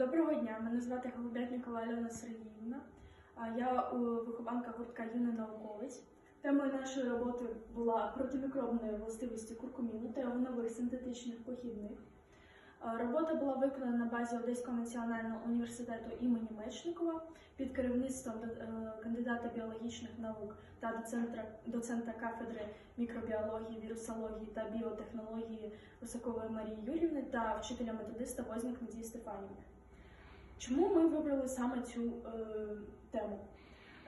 Доброго дня, мене звати Голубятникова Альона Сергіївна. Я вихованка гуртка юний науковець. Темою нашої роботи була протимікробної властивості куркуміну та його нових синтетичних похідних. Робота була виконана на базі Одеського національного університету імені Мечникова під керівництвом е, кандидата біологічних наук та доцентра, доцента кафедри мікробіології, вірусології та біотехнології Високової Марії Юрівни та вчителя методиста Вознік Надії Стефанівни. Чому ми вибрали саме цю е, тему?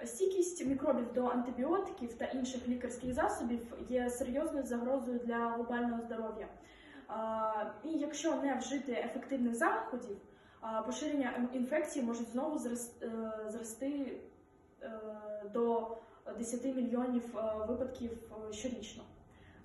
Стійкість мікробів до антибіотиків та інших лікарських засобів є серйозною загрозою для глобального здоров'я. І якщо не вжити ефективних заходів, поширення інфекції можуть знову е, зрости е, до 10 мільйонів е, випадків щорічно.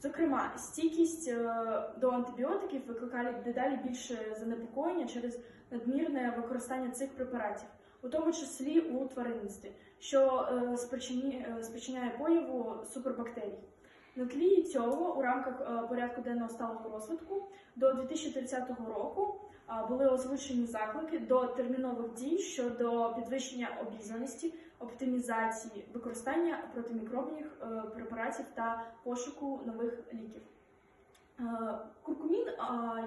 Зокрема, стійкість е, до антибіотиків викликає дедалі більше занепокоєння через надмірне використання цих препаратів, у тому числі у тваринництві, що е, е, спричиняє появу супербактерій. На тлі цього у рамках порядку денного сталого розвитку до 2030 року були озвучені заклики до термінових дій щодо підвищення обізнаності, оптимізації, використання протимікробних е, препаратів та пошуку нових ліків. Е, Куркумін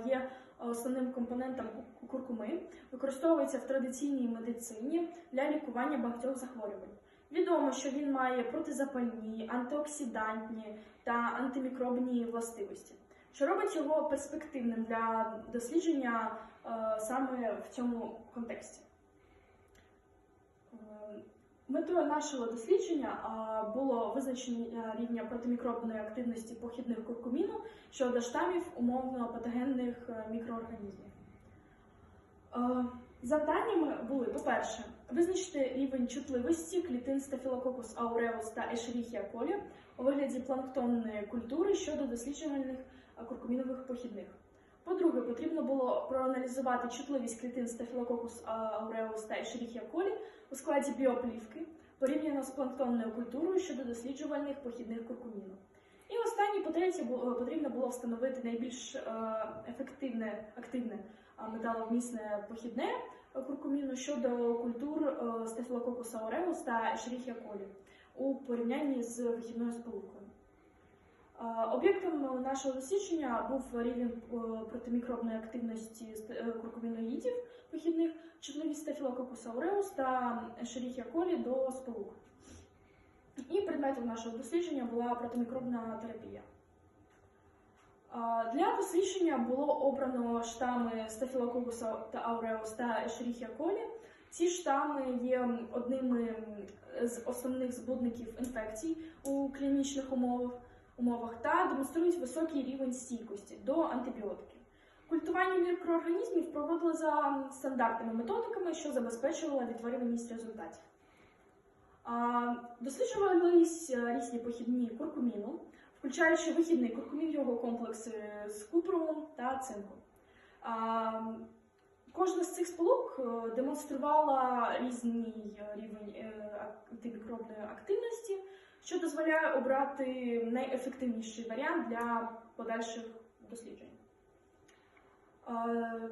є основним компонентом куркуми, використовується в традиційній медицині для лікування багатьох захворювань. Відомо, що він має протизапальні, антиоксидантні та антимікробні властивості, що робить його перспективним для дослідження е, саме в цьому контексті. Е, Метою нашого дослідження було визначення рівня протимікробної активності похідних куркуміну щодо штамів умовно патогенних е, мікроорганізмів. Е, Завданнями були, по-перше, визначити рівень чутливості клітин Staphylococcus aureus та Escherichia coli у вигляді планктонної культури щодо досліджувальних е, куркумінових похідних. По-друге, потрібно було проаналізувати чутливість клітин Staphylococcus aureus та Escherichia coli у складі біоплівки порівняно з планктонною культурою щодо досліджувальних похідних куркуміну. І останнє, по-третє, потрібно було встановити найбільш е, ефективне, активне металомісне похідне е, куркуміну щодо культур стефлококуса aureus та шріхія колі у порівнянні з вихідною сполукою. Е, Об'єктом нашого дослідження був рівень е, протимікробної активності ст- е, куркуміноїдів вихідних, чутливість Staphylococcus aureus та Escherichia coli до сполук. І предметом нашого дослідження була протимікробна терапія. Для дослідження було обрано штами Staphylococcus aureus та Escherichia coli. Ці штами є одними з основних збудників інфекцій у клінічних умовах, умовах та демонструють високий рівень стійкості до антибіотиків. Культування мікроорганізмів проводили за стандартними методиками, що забезпечувало відтворюваність результатів. Досліджувались е, різні похідні куркуміну, включаючи вихідний куркумін, його комплекси з купровом та цинком. Кожна з цих сполук е, демонструвала різний е, рівень е, антимікробної активності, що дозволяє обрати найефективніший варіант для подальших досліджень. Е,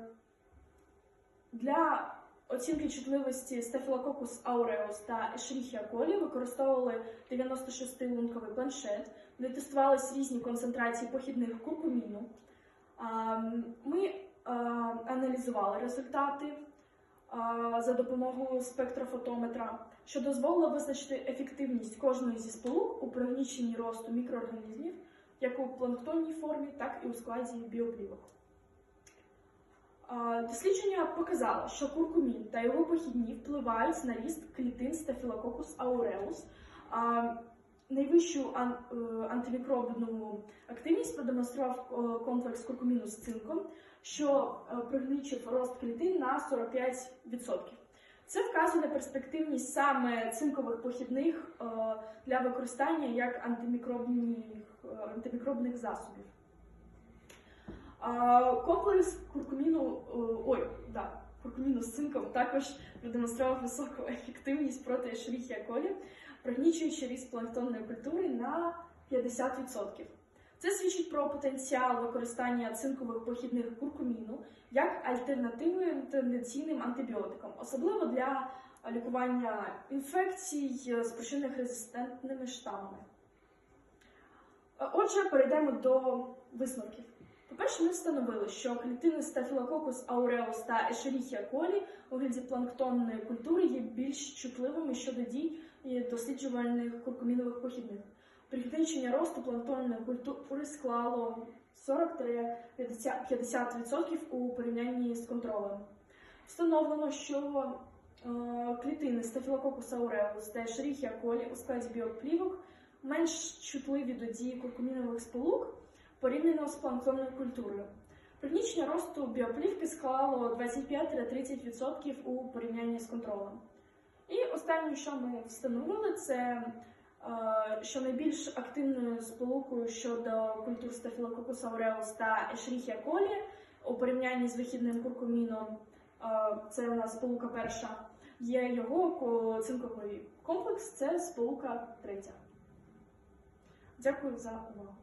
Для оцінки чутливості Staphylococcus aureus та Escherichia coli використовували 96-лунковий планшет, де тестувались різні концентрації похідних куркуміну. Ми аналізували результати за допомогою спектрофотометра, що дозволило визначити ефективність кожної зі сполук у пригніченні росту мікроорганізмів, як у планктонній формі, так і у складі біоплівок. Дослідження показало, що куркумін та його похідні впливають на ріст клітин Staphylococcus aureus. Найвищу е, антимікробну активність продемонстрував е, комплекс куркуміну з цинком, що е, пригнічив рост клітин на 45%. Це вказує на перспективність саме цинкових похідних для використання як антимікробних, засобів. Комплекс куркуміну, ой, да, куркуміну з цинком також продемонстрував високу ефективність проти Escherichia coli, пригнічуючи ріст планктонної культури на 50%. Це свідчить про потенціал використання цинкових похідних куркуміну як альтернативи традиційним антибіотикам, особливо для лікування інфекцій, спричинених резистентними штамами. Е, Отже, перейдемо до висновків. По-перше, ми встановили, що клітини Staphylococcus aureus та Escherichia coli у вигляді планктонної культури є більш чутливими щодо дій досліджувальних куркумінових похідних. Пригнічення росту планктонної культури склало 43-50% у порівнянні з контролем. Встановлено, що е, клітини Staphylococcus aureus та Escherichia coli у складі біоплівок менш чутливі до дії куркумінових сполук порівняно з планктонною культурою. Пригнічення росту біоплівки склало 25-30% у порівнянні з контролем. І останнє, що ми встановили, це е, що найбільш активною сполукою щодо культур Staphylococcus aureus та Escherichia coli у порівнянні з вихідним куркуміном, е, це у нас сполука перша, є його цинковий комплекс, це сполука третя. Дякую за увагу.